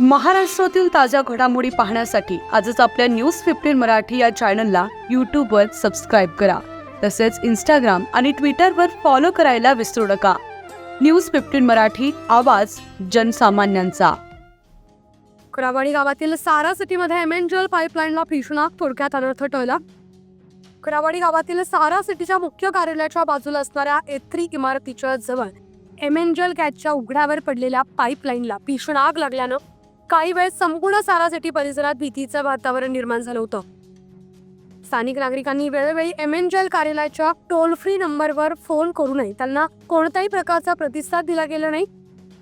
महाराष्ट्रातील ताज्या घडामोडी पाहण्यासाठी आजच आपल्या न्यूज फिफ्टीन मराठी या चॅनलला यूट्यूबवर सबस्क्राईब करा. तसेच इंस्टाग्राम आणि ट्विटरवर फॉलो करायला विसरू नका. न्यूज फिफ्टीन मराठी आवाज जनसामान्यांचा. करावाडी गावातील सारा सिटीमध्ये एमेंजल पाईपलाईनला भीषण आग थोडक्यात अनर्थ टळला. करावाडी गावातील सारा सिटीच्या मुख्य कार्यालयाच्या बाजूला असणाऱ्या एथ्री इमारतीच्या जवळ एमेंजल गॅसच्या उघड्यावर पडलेल्या पाईपलाईनला भीषण आग लागल्यानं काही वेळ संपूर्ण सारा सिटी परिसरात भीतीचं वातावरण निर्माण झालं होतं. स्थानिक नागरिकांनी वेळोवेळी एमेंजल कार्यालयाच्या टोल फ्री नंबरवर फोन करू नये. त्यांना कोणत्याही प्रकारचा प्रतिसाद दिला गेला नाही.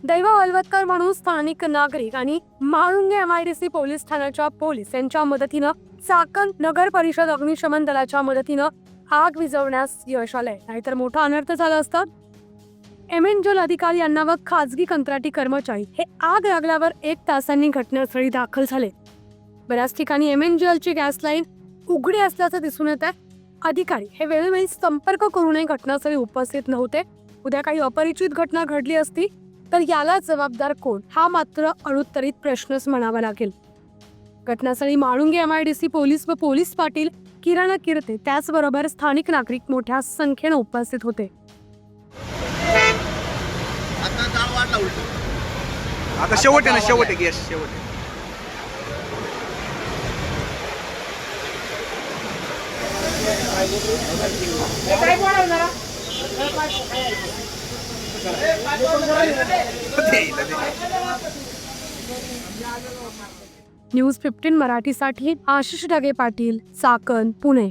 दैव अलवतकर म्हणून स्थानिक नागरिक आणि Malunge M I D C police ठाण्याच्या पोलीस यांच्या मदतीनं चाकण नगर परिषद अग्निशमन दलाच्या मदतीनं आग विझवण्यास यश आलंय. नाहीतर मोठा अनर्थ झाला असता एमेंजल अधिकारी यांना व खाजगी कंत्राटी कर्मचारी हे आग लागल्यावर एक तासांनी घटनास्थळी दाखल झाले. बऱ्याच ठिकाणी एमेंजलची गॅस लाईन उघडी असल्याचं दिसून येत आहे अधिकारी हे वेळोवेळी संपर्क करूनही घटनास्थळी उपस्थित नव्हते. उद्या काही अपरिचित घटना घडली असती तर याला जबाबदार कोण? हा मात्र अणुत्तरित प्रश्नच म्हणावा लागेल. घटनास्थळी Malunge M I D C police व पोलीस पाटील किरण किरते त्याचबरोबर स्थानिक नागरिक मोठ्या संख्येनं उपस्थित होते. वाढला उलट आता शेवट आहे ना शेवट आहे गॅस शेवट. आहे. न्यूज फिफ्टीन मराठीसाठी आशिष ढगे पाटील चाकण पुणे.